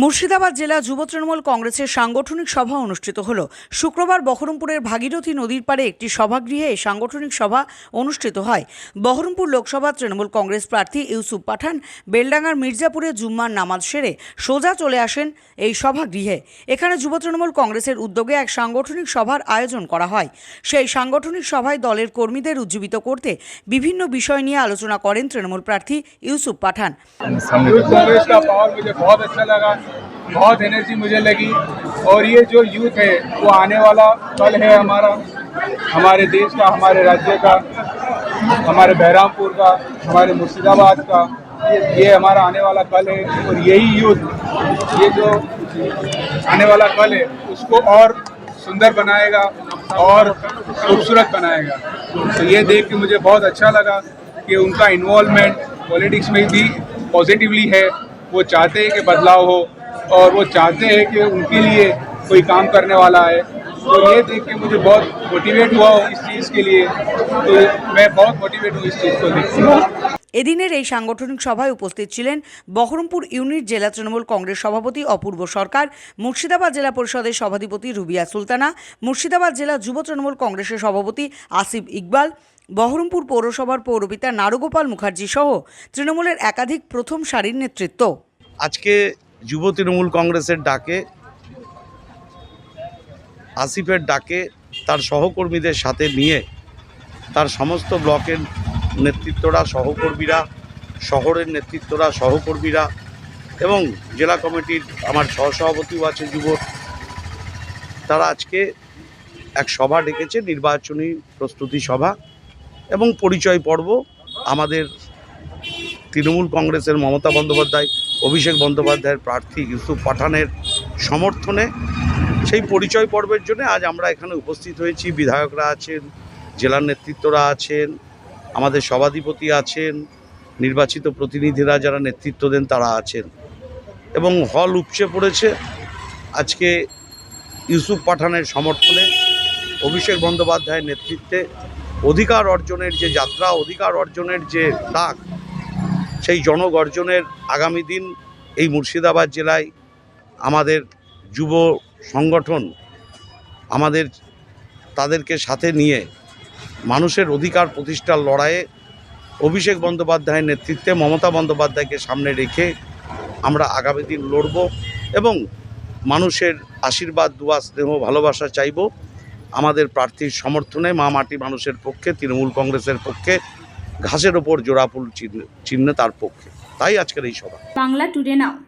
মুর্শিদাবাদ জেলা যুব তৃণমূল কংগ্রেসের সাংগঠনিক সভা অনুষ্ঠিত হল। শুক্রবার বহরমপুরের ভাগীরথী নদীর পাড়ে একটি সভাগৃহে এই সাংগঠনিক সভা অনুষ্ঠিত হয়। বহরমপুর লোকসভা তৃণমূল কংগ্রেস প্রার্থী ইউসুফ পাঠান বেলডাঙ্গার মির্জাপুরে জুম্মার নামাজ সেরে সোজা চলে আসেন এই সভাগৃহে। এখানে যুব তৃণমূল কংগ্রেসের উদ্যোগে এক সাংগঠনিক সভার আয়োজন করা হয়। সেই সাংগঠনিক সভায় দলের কর্মীদের উজ্জীবিত করতে বিভিন্ন বিষয় নিয়ে আলোচনা করেন তৃণমূল প্রার্থী ইউসুফ পাঠান। बहुत एनर्जी मुझे लगी। और ये जो यूथ है वो आने वाला कल है हमारा हमारे देश का हमारे राज्य का हमारे बहरामपुर का हमारे मुर्शिदाबाद का ये, ये हमारा आने वाला कल है। और यही यूथ ये जो आने वाला कल है उसको और सुंदर बनाएगा और खूबसूरत बनाएगा। तो ये देख के मुझे बहुत अच्छा लगा कि उनका इन्वॉल्वमेंट पॉलिटिक्स में भी पॉजिटिवली है। वो चाहते हैं कि बदलाव हो। और वो चाहते हैं कि उनके लिए कोई काम करने वाला है तो ये देख के मुझे बहुत मोटिवेट हुआ हूँ इस चीज़ के लिए तो मैं बहुत मोटिवेट हूँ इस चीज़ को देख के এদিনের এই সাংগঠনিক সভায় উপস্থিত ছিলেন বহরমপুর ইউনিট জেলা তৃণমূল কংগ্রেস সভাপতি অপূর্ব সরকার মুর্শিদাবাদ জেলা পরিষদের সভাধিপতি রুবিয়া সুলতানা মুর্শিদাবাদ জেলা যুব তৃণমূল কংগ্রেসের সভাপতি আসিফ ইকবাল বহরমপুর পৌরসভার পৌরপিতা নারুগোপাল মুখার্জি সহ তৃণমূলের একাধিক প্রথম সারির নেতৃত্ব আজকে যুব তৃণমূল কংগ্রেসের ডাকে, আসিফের ডাকে, তার সহকর্মীদের সাথে নিয়ে তার সমস্ত ব্লকের নেতৃত্বরা, সহকর্মীরা, শহরের নেতৃত্বরা, সহকর্মীরা এবং জেলা কমিটির আমার সহসভাপতিও আছে যুব, তারা আজকে এক সভা ডেকেছে, নির্বাচনী প্রস্তুতি সভা এবং পরিচয় পর্ব আমাদের তৃণমূল কংগ্রেসের মমতা বন্দ্যোপাধ্যায় অভিষেক বন্দ্যোপাধ্যায়ের প্রার্থী ইউসুফ পাঠানের সমর্থনে সেই পরিচয় পর্বের জন্য আজ আমরা এখানে উপস্থিত হয়েছি। বিধায়করা আছেন জেলার নেতৃত্বরা আছেন আমাদের সভাধিপতি আছেন নির্বাচিত প্রতিনিধিরা যারা নেতৃত্ব দেন তারা আছেন। এবং হল উপচে পড়েছে। আজকে ইউসুফ পাঠানের সমর্থনে অভিষেক বন্দ্যোপাধ্যায়ের নেতৃত্বে অধিকার অর্জনের যে যাত্রা অধিকার অর্জনের যে ডাক সেই জনগর্জনের আগামী দিন এই মুর্শিদাবাদ জেলায় আমাদের যুব সংগঠন আমাদের তাদেরকে সাথে নিয়ে মানুষের অধিকার প্রতিষ্ঠার লড়াইয়ে অভিষেক বন্দ্যোপাধ্যায়ের নেতৃত্বে মমতা বন্দ্যোপাধ্যায়কে সামনে রেখে আমরা আগামী দিন লড়ব এবং মানুষের আশীর্বাদ, দুয়া, স্নেহ, ভালোবাসা চাইব। আমাদের প্রার্থীর সমর্থনে মা মাটি মানুষের পক্ষে, তৃণমূল কংগ্রেসের পক্ষে ঘাসের ওপর জোড়াফুল চিহ্ন চিহ্ন তার পক্ষে। তাই আজকের এই সভা। Bangla today now.